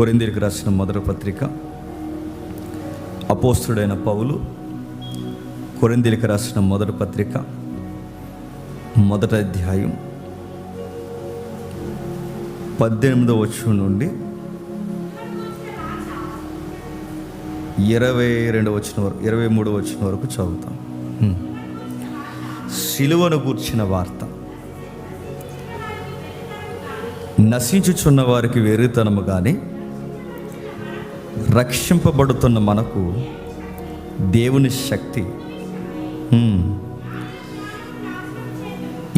కొరిందీరికి రాసిన మొదటి పత్రిక అపోస్తుడైన పౌలు కొరిందీలకు రాసిన మొదటి పత్రిక మొదటి అధ్యాయం పద్దెనిమిదవ వచ్చం నుండి ఇరవై రెండు వచ్చిన వరకు ఇరవై మూడు వచ్చిన వరకు చదువుతాం హ్మ్. శిలువను గూర్చిన వార్త నశించుచున్న వారికి వెర్రితనము కానీ రక్షింపబడుతున్న మనకు దేవుని శక్తి.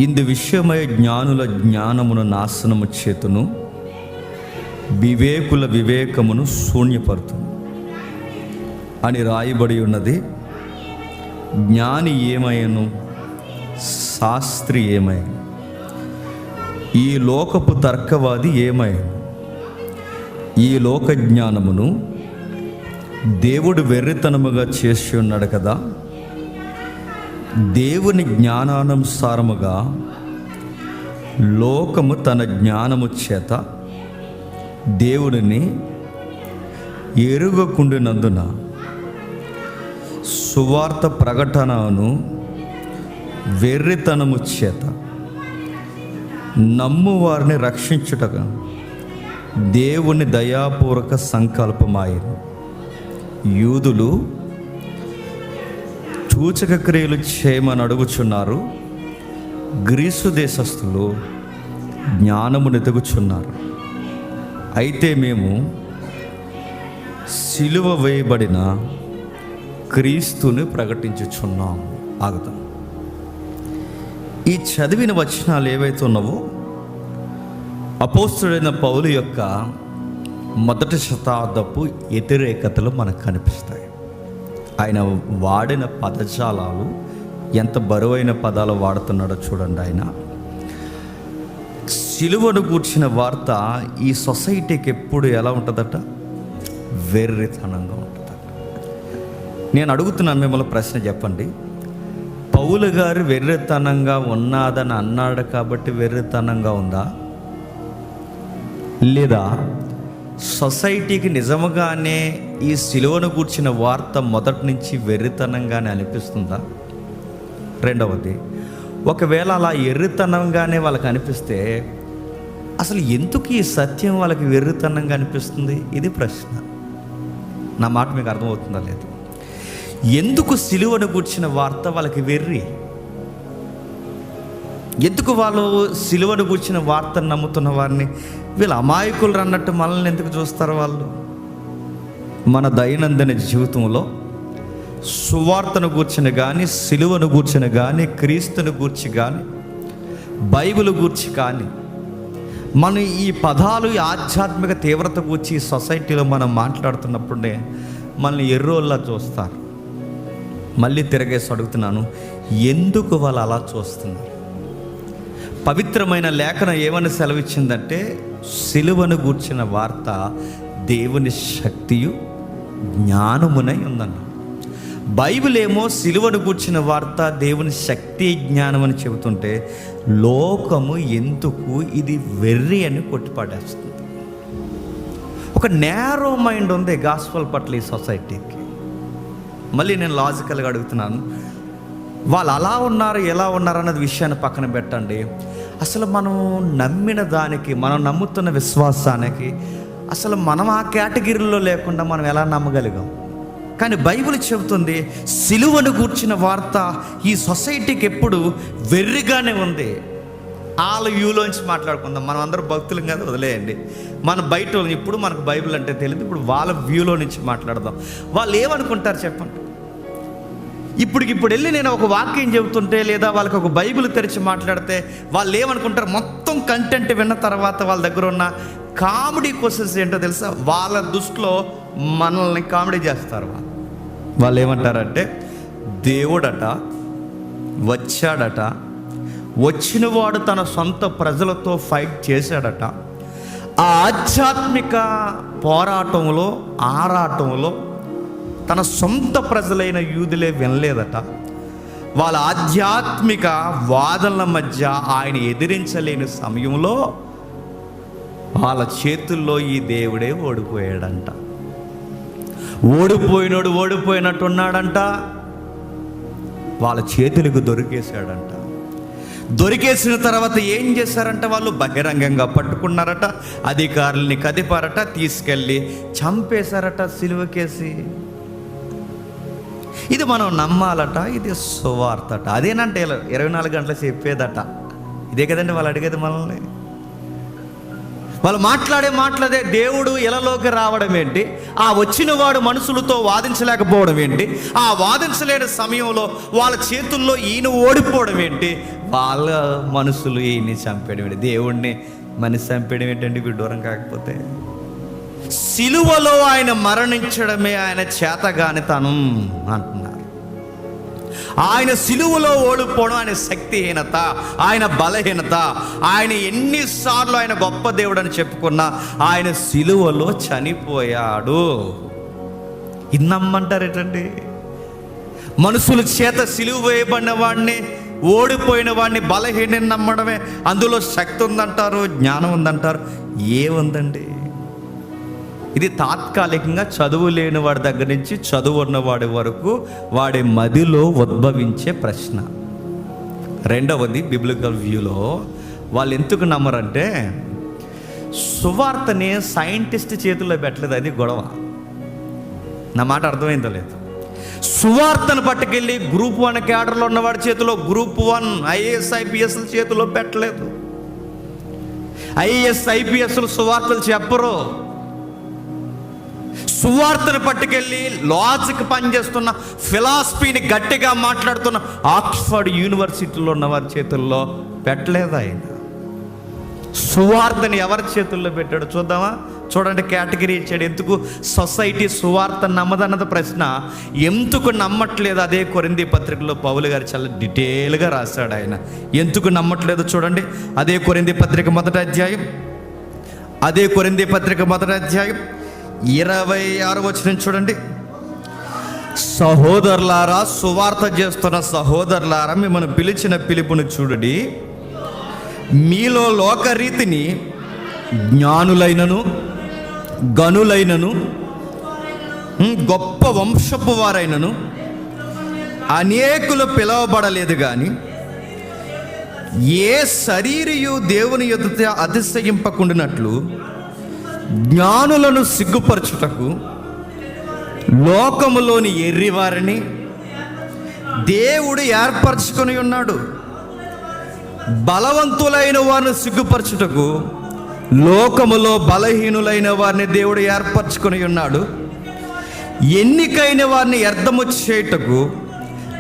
ఇందు విషయమై జ్ఞానుల జ్ఞానమును నాశనము చేతును వివేకుల వివేకమును శూన్యపరుతును. అని రాయబడి ఉన్నది జ్ఞాని ఏమయ్యను? శాస్త్రి ఏమయ్యను? ఈ లోకపు తర్కవాది ఏమయ్యను? ఈ లోక జ్ఞానమును దేవుడు వెర్రితనముగా చేసి ఉన్నాడు కదా. దేవుని జ్ఞానానుసారముగా లోకము తన జ్ఞానము చేత దేవుడిని ఎరుగకుండినందున సువార్త ప్రకటనను వెర్రితనము చేత నమ్ము వారిని రక్షించుటగా దేవుని దయాపూర్వక సంకల్పమాయింది యూదులు సూచక క్రియలు చేయమని అడుగుచున్నారు. గ్రీసు దేశస్థులు జ్ఞానము నెతుగుచున్నారు అయితే మేము సిలువ వేయబడిన క్రీస్తుని ప్రకటించుచున్నాం. ఆగుతాం. ఈ చదివిన వచనాలు ఏవైతే ఉన్నావో అపోస్తుడైన పౌలు యొక్క మొదటి శతాబ్దపు వ్యతిరేకతలు మనకు కనిపిస్తాయి. ఆయన వాడిన పదజాలాలు ఎంత బరువైన పదాలు వాడుతున్నాడో చూడండి ఆయన. సిలువను కూర్చిన వార్త ఈ సొసైటీకి ఎప్పుడు ఎలా ఉంటుందట? వెర్రితనంగా ఉంటుందట. నేను అడుగుతున్నాను మిమ్మల్ని ప్రశ్న చెప్పండి. పౌలు గారు వెర్రితనంగా ఉన్నాదని అన్నాడు కాబట్టి వెర్రితనంగా ఉందా? లేదా సొసైటీకి నిజముగానే ఈ సిలువను కూర్చిన వార్త మొదటి నుంచి వెర్రితనంగానే అనిపిస్తుందా? రెండవది ఒకవేళ అలా ఎర్రితనంగానే వాళ్ళకి అనిపిస్తే అసలు ఎందుకు ఈ సత్యం వాళ్ళకి వెర్రితనంగా అనిపిస్తుంది? ఇది ప్రశ్న. నా మాట మీకు అర్థమవుతుందా లేదు? ఎందుకు సిలువను కూర్చిన వార్త వాళ్ళకి వెర్రి? ఎందుకు వాళ్ళు సిలువను కూర్చిన వార్తను నమ్ముతున్న వారిని? వీళ్ళు అమాయకులు అన్నట్టు మనల్ని ఎందుకు చూస్తారు వాళ్ళు? మన దైనందిన జీవితంలో సువార్తను గూర్చిన కానీ సిలువను గూర్చిన కానీ క్రీస్తును గూర్చి కానీ బైబిల్ గూర్చి కానీ మనం ఈ పదాలు ఈ ఆధ్యాత్మిక తీవ్రత గూర్చి ఈ సొసైటీలో మనం మాట్లాడుతున్నప్పుడే మనల్ని ఎర్రోల్లా చూస్తారు. మళ్ళీ తిరగేసి అడుగుతున్నాను ఎందుకు వాళ్ళు అలా చూస్తున్నారు? పవిత్రమైన లేఖన ఏమని సెలవిచ్చిందంటే సిలువను గూర్చిన వార్త దేవుని శక్తియు జ్ఞానమునై ఉందన్న. బైబిల్ ఏమో సిలువను గూర్చిన వార్త దేవుని శక్తి జ్ఞానం అని చెబుతుంటే లోకము ఎందుకు ఇది వెర్రి అని కొట్టిపాడేస్తుంది? ఒక నేరో మైండ్ ఉంది గాస్పల్ పట్ల ఈ సొసైటీకి మళ్ళీ నేను లాజికల్గా అడుగుతున్నాను. వాళ్ళు అలా ఉన్నారు ఎలా ఉన్నారు అన్నది విషయాన్ని పక్కన పెట్టండి. అసలు మనం నమ్మిన దానికి మనం నమ్ముతున్న విశ్వాసానికి అసలు మనం ఆ కేటగిరీలో లేకుండా మనం ఎలా నమ్మగలిగాం? కానీ బైబిల్ చెబుతుంది సిలువను కూర్చిన వార్త ఈ సొసైటీకి ఎప్పుడు వెర్రిగానే ఉంది. వాళ్ళ వ్యూలోంచి మాట్లాడుకుందాం. మనం అందరూ భక్తులం కదా వదిలేయండి. మన బయట ఇప్పుడు మనకు బైబిల్ అంటే తెలియదు. ఇప్పుడు వాళ్ళ వ్యూలో నుంచి మాట్లాడదాం. వాళ్ళు ఏమనుకుంటారు చెప్పండి? ఇప్పటికి ఇప్పుడు వెళ్ళి నేను ఒక వాక్యం చెబుతుంటే లేదా వాళ్ళకి ఒక బైబిల్ తెరిచి మాట్లాడితే వాళ్ళు ఏమనుకుంటారు? మొత్తం కంటెంట్ విన్న తర్వాత వాళ్ళ దగ్గర ఉన్న కామెడీ క్వశ్చన్స్ ఏంటో తెలుసా? వాళ్ళ దృష్టిలో మనల్ని కామెడీ చేస్తారు వాళ్ళు. వాళ్ళు ఏమంటారంటే దేవుడట వచ్చాడట వచ్చినవాడు తన సొంత ప్రజలతో ఫైట్ చేశాడట. ఆ ఆధ్యాత్మిక పోరాటంలో ఆరాటంలో తన సొంత ప్రజలైన యూదులే వినలేదట. వాళ్ళ ఆధ్యాత్మిక వాదనల మధ్య ఆయన ఎదిరించలేని సమయంలో వాళ్ళ చేతుల్లో ఈ దేవుడే ఓడిపోయాడంట. ఓడిపోయినోడు ఓడిపోయినట్టు ఉన్నాడంట వాళ్ళ చేతులకు దొరికేశాడంట. దొరికేసిన తర్వాత ఏం చేశారంట వాళ్ళు? బహిరంగంగా పట్టుకున్నారట. అధికారుల్ని కదిపారట తీసుకెళ్ళి చంపేశారట సిలువకేసి ఇది మనం నమ్మాలట ఇది సువార్తట. అదేనంటే ఇలా ఇరవై నాలుగు గంటలు చెప్పేదట. ఇదే కదండి వాళ్ళు అడిగేది మనల్ని? వాళ్ళు మాట్లాడే మాట్లాడే దేవుడు ఎలలోకి రావడం ఏంటి? ఆ వచ్చిన వాడు మనుషులతో వాదించలేకపోవడం ఏంటి? ఆ వాదించలేని సమయంలో వాళ్ళ చేతుల్లో ఈయన ఓడిపోవడం ఏంటి? వాళ్ళ మనుషులు ఈయన్ని చంపేయడం ఏంటి? దేవుణ్ణి మనిషి చంపేయడం ఏంటండి? దూరం కాకపోతే. సిలువలో ఆయన మరణించడమే ఆయన చేతగానితనం అంటున్నారు. ఆయన సిలువలో ఓడిపోవడం ఆయన శక్తిహీనత ఆయన బలహీనత ఆయన ఎన్నిసార్లు ఆయన గొప్ప దేవుడు అని చెప్పుకున్నా ఆయన సిలువలో చనిపోయాడు. ఇది నమ్మంటారేటండి మనుషుల చేత సిలువ వేయబడిన వాడిని ఓడిపోయిన వాడిని బలహీన నమ్మడమే అందులో శక్తి ఉందంటారు జ్ఞానం ఉందంటారు ఏముందండి? ఇది తాత్కాలికంగా చదువు లేని వాడి దగ్గర నుంచి చదువు ఉన్నవాడి వరకు వాడి మదిలో ఉద్భవించే ప్రశ్న. రెండవది బిబ్లికల్ వ్యూలో వాళ్ళు ఎందుకు నమ్మరంటే సువార్తని సైంటిస్ట్ చేతుల్లో పెట్టలేదు అది గొడవ. నా మాట అర్థమైందో లేదు. సువార్తను పట్టుకెళ్ళి గ్రూప్ వన్ క్యాడర్లో ఉన్నవాడి చేతిలో గ్రూప్ వన్ ఐఏఎస్ ఐపీఎస్ చేతిలో పెట్టలేదు. ఐఏఎస్ ఐపీఎస్లు సువార్తలు చెప్పరు. సువార్తను పట్టుకెళ్ళి లాజిక్ పనిచేస్తున్న ఫిలాసఫీని గట్టిగా మాట్లాడుతున్న ఆక్స్ఫర్డ్ యూనివర్సిటీలో ఉన్న వారి చేతుల్లో పెట్టలేదు ఆయన? సువార్తని ఎవరి చేతుల్లో పెట్టాడు చూద్దామా? చూడండి కేటగిరీ ఇచ్చాడు. ఎందుకు? సొసైటీ సువార్త నమ్మదన్నది ప్రశ్న. ఎందుకు నమ్మట్లేదు అదే కొరింది పత్రికలో పౌలు గారు చాలా డీటెయిల్గా రాశాడు ఆయన. ఎందుకు నమ్మట్లేదు చూడండి. అదే కొరింది పత్రిక మొదటి అధ్యాయం. అదే కొరింది పత్రిక మొదటి అధ్యాయం. ఇరవై ఆరు వచ్చిన చూడండి. సహోదరులారా సువార్త చేస్తున్న సహోదరులారా మిమ్మల్ని పిలిచిన పిలుపును చూడండి. మీలో లోకరీతిని జ్ఞానులైనను గనులైనను గొప్ప వంశపు వారైనను అనేకులు పిలవబడలేదు కానీ ఏ శరీరయు దేవుని ఎదుట అతిశయింపకుండినట్లు జ్ఞానులను సిగ్గుపరచుటకు లోకములోని ఎర్రివారిని దేవుడు ఏర్పరచుకొని ఉన్నాడు. బలవంతులైన వారిని సిగ్గుపరచుటకు లోకములో బలహీనులైన వారిని దేవుడు ఏర్పరచుకొని ఉన్నాడు. ఎన్నికైన వారిని అర్థము చేయటకు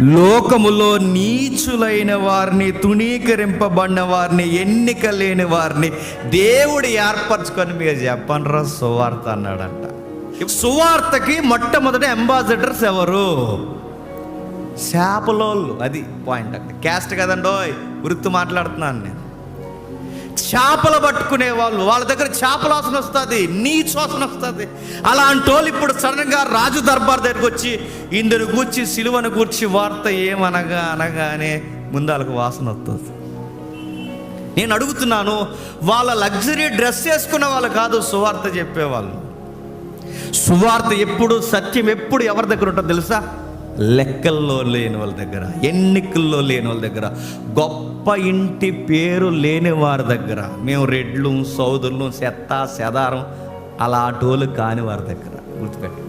లోకములో నీచులైన వారిని తుణీకరింపబడిన వారిని ఎన్నిక లేని వారిని దేవుడు ఏర్పరచుకొని మీరు చెప్పనరా సువార్త అన్నాడంట. సువార్తకి మొట్టమొదటి అంబాసిడర్స్ ఎవరు? శాపలోళ్ళు అది పాయింట్ అక్కడ. క్యాస్ట్ కదండోయ్ వృత్తి మాట్లాడుతున్నాను నేను. చేపలు పట్టుకునే వాళ్ళు వాళ్ళ దగ్గర చేపల వాసన వస్తుంది నీచు వాసన వస్తుంది. అలాంటి వాళ్ళు ఇప్పుడు సడన్గా రాజు దర్బార్ దగ్గరికి వచ్చి ఇందరు కూర్చి సిలువను కూర్చి వార్త ఏమనగా అనగానే ముందాలకు వాసన వస్తుంది. నేను అడుగుతున్నాను వాళ్ళ లగ్జరీ డ్రెస్ వేసుకున్న వాళ్ళు కాదు సువార్త చెప్పేవాళ్ళు. సువార్త ఎప్పుడు సత్యం ఎప్పుడు ఎవరి దగ్గర ఉంటుందో తెలుసా? లెక్కల్లో లేని వాళ్ళ దగ్గర ఎన్నికల్లో లేని వాళ్ళ దగ్గర గొప్ప ఇంటి పేరు లేని వారి దగ్గర మేము రెడ్లు సౌదులు చెత్త సెదారం అలాంటోళ్ళు కాని వారి దగ్గర. గుర్తుపెట్టి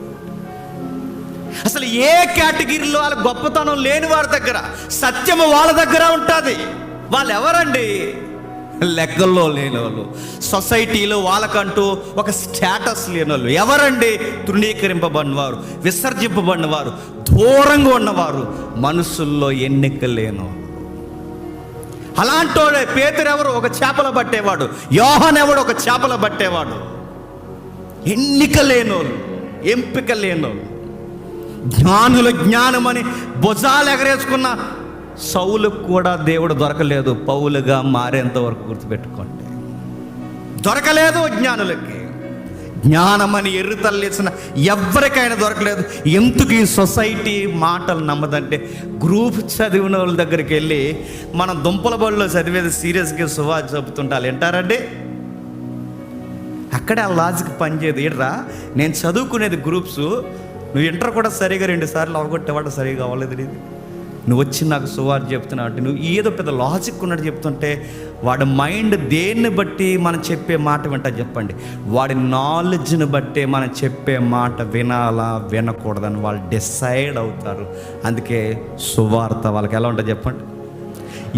అసలు ఏ కేటగిరీలో వాళ్ళ గొప్పతనం లేని వారి దగ్గర సత్యము వాళ్ళ దగ్గర ఉంటుంది. వాళ్ళు ఎవరండి లెక్కల్లో లేని వాళ్ళు సొసైటీలో వాళ్ళకంటూ ఒక స్టేటస్ లేని వాళ్ళు ఎవరండి? తృణీకరింపబడినవారు విసర్జింపబడినవారు దూరంగా ఉన్నవారు. మనసుల్లో ఎన్నిక లేని అలాంటోడే పేతురు ఎవరు ఒక చేపల పట్టేవాడు యోహన్ ఎవడు ఒక చేపల పట్టేవాడు ఎన్నిక లేనోళ్ళు ఎంపిక లేనోళ్ళు. జ్ఞానుల జ్ఞానమని భుజాలు ఎగరేసుకున్న సౌలకు కూడా దేవుడు దొరకలేదు. పౌలుగా మారేంత వరకు గుర్తుపెట్టుకోండి. దొరకలేదు జ్ఞానులకి. జ్ఞానమని ఎర్రి తల్లేసిన ఎవరికైనా దొరకలేదు. ఎందుకు ఈ సొసైటీ మాటలు నమ్మదంటే గ్రూప్ చదివిన వాళ్ళ దగ్గరికి వెళ్ళి మనం దుంపల బడిలో చదివేది సీరియస్గా సువాజ్ చెబుతుంటారు వింటారండి? అక్కడే ఆ లాజిక్ పనిచేయదు. ఏడ్రా? నేను చదువుకునేది గ్రూప్స్. నువ్వు ఇంటర్ కూడా సరిగా రెండు సార్లు అవగొట్టేవాడు సరిగా అవ్వలేదు నీది. నువ్వు వచ్చి నాకు సువార్త చెప్తున్నావు అంటే నువ్వు ఏదో పెద్ద లాజిక్ ఉన్నట్టు చెప్తుంటే వాడి మైండ్ దేన్ని బట్టి మనం చెప్పే మాట వింటా చెప్పండి. వాడి నాలెడ్జ్ని బట్టే మనం చెప్పే మాట వినాలా వినకూడదని వాళ్ళు డిసైడ్ అవుతారు. అందుకే సువార్త వాళ్ళకి ఎలా ఉంటుంది చెప్పండి.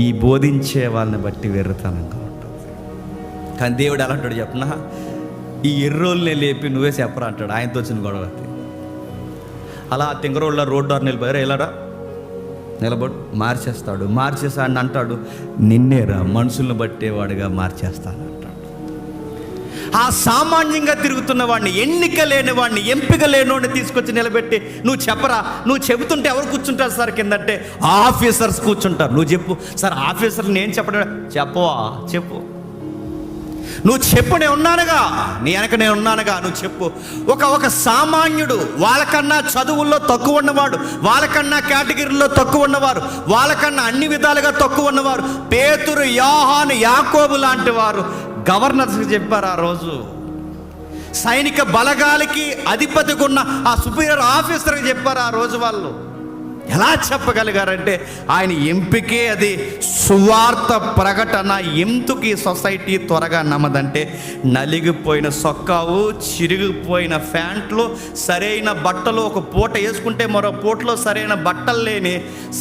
ఈ బోధించే వాళ్ళని బట్టి వెర్రతనంగా ఉంటుంది. కానీ దేవుడు ఎలా అంటాడు చెప్పనా ఈ ఎర్రోళ్ళని లేపి నువ్వే చెప్పరా అంటాడు. ఆయనతో వచ్చిన గొడవ అలా తింగరోళ్ళ రోడ్డు నిలిపారు. ఎలారా నిలబడు మార్చేస్తాడు. మార్చేసాడని అంటాడు నిన్నేరా మనుషులను బట్టేవాడిగా మార్చేస్తాను అంటాడు. ఆ సామాన్యంగా తిరుగుతున్న వాడిని ఎన్నిక లేని వాడిని ఎంపిక లేనివాడిని తీసుకొచ్చి నిలబెట్టి నువ్వు చెప్పరా నువ్వు చెబుతుంటే ఎవరు కూర్చుంటారు సార్ కిందంటే? ఆఫీసర్స్ కూర్చుంటారు. నువ్వు చెప్పు. సార్ ఆఫీసర్ నేను చెప్పడం చెప్పవా? చెప్పు. నువ్వు చెప్పు నేను ఉన్నానుగా. నీ వెనక నేను ఉన్నానుగా. నువ్వు చెప్పు. ఒక ఒక సామాన్యుడు వాళ్ళకన్నా చదువుల్లో తక్కువ ఉన్నవాడు వాళ్ళకన్నా కేటగిరీలో తక్కువ ఉన్నవారు వాళ్ళకన్నా అన్ని విధాలుగా తక్కువ ఉన్నవారు పేతురు యాహాను యాకోబు లాంటి వారు గవర్నర్స్కి చెప్పారు ఆ రోజు. సైనిక బలగాలకి అధిపతిగా ఉన్న ఆ సుపీరియర్ ఆఫీసర్కి చెప్పారు ఆ రోజు వాళ్ళు. ఎలా చెప్పగలిగారంటే ఆయన ఎంపికే అది సువార్త ప్రకటన ఎందుకు ఈ సొసైటీ త్వరగా నమ్మదంటే నలిగిపోయిన సొక్కావు చిరిగిపోయిన ప్యాంట్లు సరైన బట్టలు ఒక పూట వేసుకుంటే మరో పూటలో సరైన బట్టలు లేని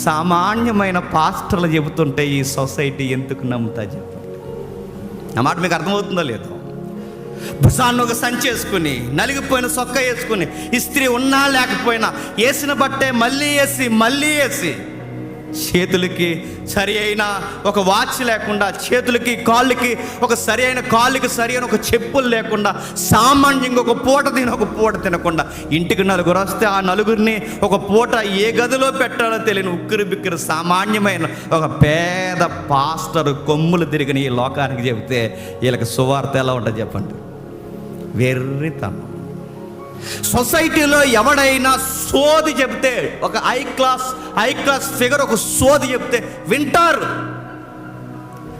సామాన్యమైన పాస్టర్లు చెబుతుంటే ఈ సొసైటీ ఎందుకు నమ్ముతా చెప్పండి నా మాట మీకు అర్థమవుతుందో లేదో? భుజాన్ని ఒక సంచి వేసుకుని నలిగిపోయిన సొక్క వేసుకుని ఇస్త్రీ ఉన్నా లేకపోయినా వేసిన బట్టే మళ్ళీ వేసి మళ్ళీ వేసి చేతులకి సరి అయిన ఒక వాచ్ లేకుండా చేతులకి కాళ్ళకి ఒక సరి అయిన కాళ్ళకి సరి అయిన ఒక చెప్పులు లేకుండా సామాన్యంగా ఒక పూట తిని ఒక పూట తినకుండా ఇంటికి నలుగురు వస్తే ఆ నలుగురిని ఒక పూట ఏ గదిలో పెట్టాలో తెలియని ఉక్కిరి బిక్కిరి సామాన్యమైన ఒక పేద పాస్టర్ కొమ్ములు తిరిగిన ఈ లోకానికి చెబితే వీళ్ళకి సువార్త ఎలా ఉంటుంది చెప్పండి? వెర్రితనం. సొసైటీలో ఎవడైనా సోది చెప్తే ఒక high class high class figure ఒక సోది చెప్తే వింటారు.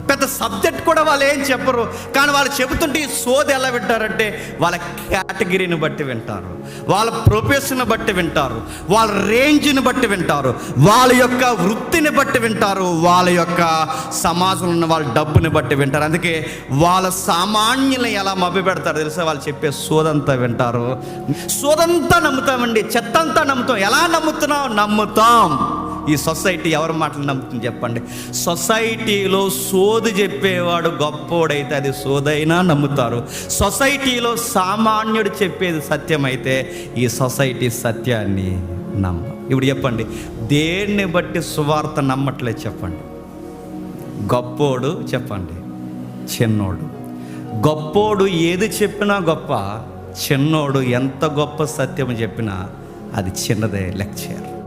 పెద్ద సబ్జెక్ట్ కూడా వాళ్ళు ఏం చెప్పరు. కానీ వాళ్ళు చెబుతుంటే ఈ సోది ఎలా వింటారంటే వాళ్ళ కేటగిరీని బట్టి వింటారు. వాళ్ళ ప్రొఫెషన్ బట్టి వింటారు. వాళ్ళ రేంజ్ని బట్టి వింటారు. వాళ్ళ యొక్క వృత్తిని బట్టి వింటారు. వాళ్ళ యొక్క సమాజంలో ఉన్న వాళ్ళ డబ్బుని బట్టి వింటారు. అందుకే వాళ్ళ సామాన్యులను ఎలా మభ్య పెడతారు తెలుసా? వాళ్ళు చెప్పే సోదంతా వింటారు. సోదంతా నమ్ముతామండి. చెత్తంతా నమ్ముతాం. ఎలా నమ్ముతున్నాం? నమ్ముతాం. ఈ సొసైటీ ఎవరి మాటలు నమ్ముతుంది చెప్పండి? సొసైటీలో సోది చెప్పేవాడు గొప్పోడైతే అది సోదైనా నమ్ముతారు. సొసైటీలో సామాన్యుడు చెప్పేది సత్యమైతే ఈ సొసైటీ సత్యాన్ని నమ్మ. ఇప్పుడు చెప్పండి దేన్ని బట్టి సువార్త నమ్మట్లేదు చెప్పండి? గొప్పోడు చెప్పండి చిన్నోడు. గొప్పోడు ఏది చెప్పినా గొప్ప చిన్నోడు ఎంత గొప్ప సత్యం చెప్పినా అది చిన్నదే లెక్చర్.